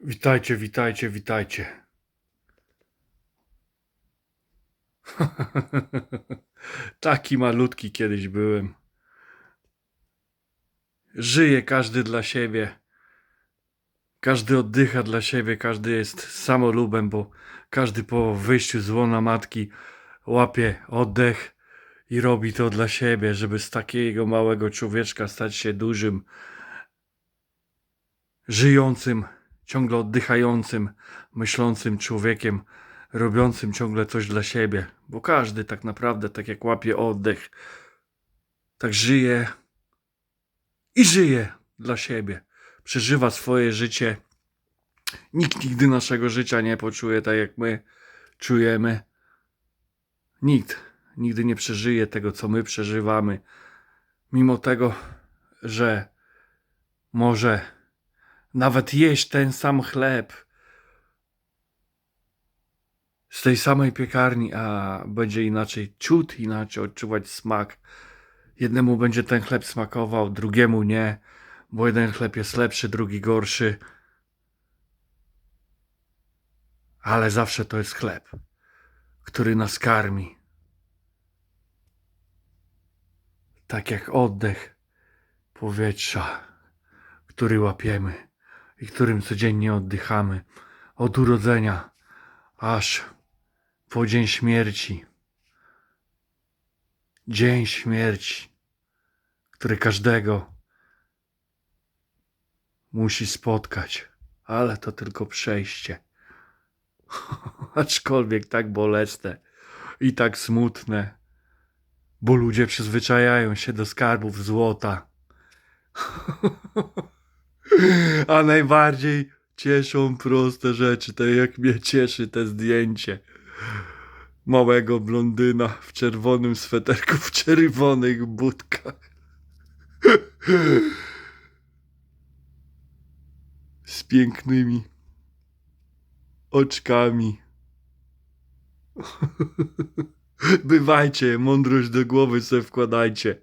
Witajcie, witajcie, witajcie. Taki malutki kiedyś byłem. Żyje każdy dla siebie. Każdy oddycha dla siebie, każdy jest samolubem, bo każdy po wyjściu z łona matki łapie oddech i robi to dla siebie, żeby z takiego małego człowieczka stać się dużym, żyjącym, ciągle oddychającym, myślącym człowiekiem, robiącym ciągle coś dla siebie, bo każdy tak naprawdę, tak jak łapie oddech, tak żyje i żyje dla siebie. Przeżywa swoje życie. Nikt nigdy naszego życia nie poczuje tak, jak my czujemy. Nikt nigdy nie przeżyje tego, co my przeżywamy, mimo tego, że może nawet jeść ten sam chleb z tej samej piekarni, a będzie inaczej, ciut inaczej odczuwać smak. Jednemu będzie ten chleb smakował, drugiemu nie, bo jeden chleb jest lepszy, drugi gorszy. Ale zawsze to jest chleb, który nas karmi. Tak jak oddech powietrza, który łapiemy i którym codziennie oddychamy od urodzenia aż po dzień śmierci. Dzień śmierci, który każdego musi spotkać, ale to tylko przejście. Aczkolwiek tak bolesne i tak smutne, bo ludzie przyzwyczajają się do skarbów złota. A najbardziej cieszą proste rzeczy, tak jak mnie cieszy te zdjęcie małego blondyna w czerwonym sweterku, w czerwonych budkach. Z pięknymi oczkami. Bywajcie, mądrość do głowy sobie wkładajcie.